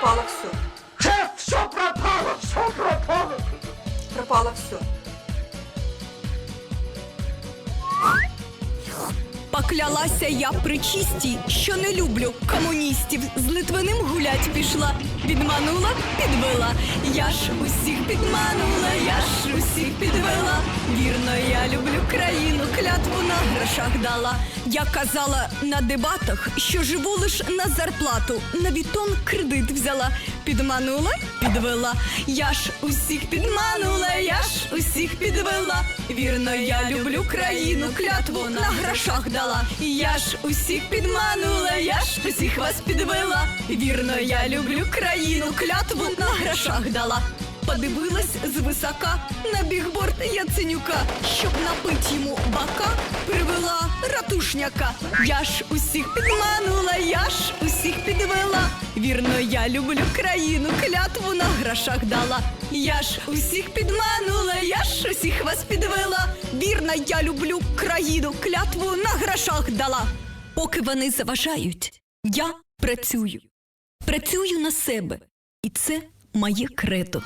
Пропало все. Шеф, все пропало, все пропало. Пропало все. Поклялася я при чистій, що не люблю комуністів. З Литвиним гулять пішла, підманула, підвела. Я ж усіх підманула, я ж усіх підвела. Вірно, я люблю країну, клятву на грошах дала. Я казала на дебатах, що живу лиш на зарплату. На бітон кредит взяла, підманула, підвела. Я ж усіх підманула, я ж усіх підвела. Вірно, я люблю країну, клятву на грошах дала. Я ж усіх підманула, я ж усіх вас підвела. Вірно, я люблю країну, клятву на грошах дала. Подивилась звисока на бігборд Яценюка, щоб напить йому бака, привела ратушняка. Я ж усіх підманула, я ж усіх Вірно, я люблю країну, клятву на грошах дала. Я ж усіх підманула, я ж усіх вас підвела. Вірно, я люблю країну, клятву на грошах дала. Поки вони заважають, я працюю. Працюю на себе, і це моє кредо.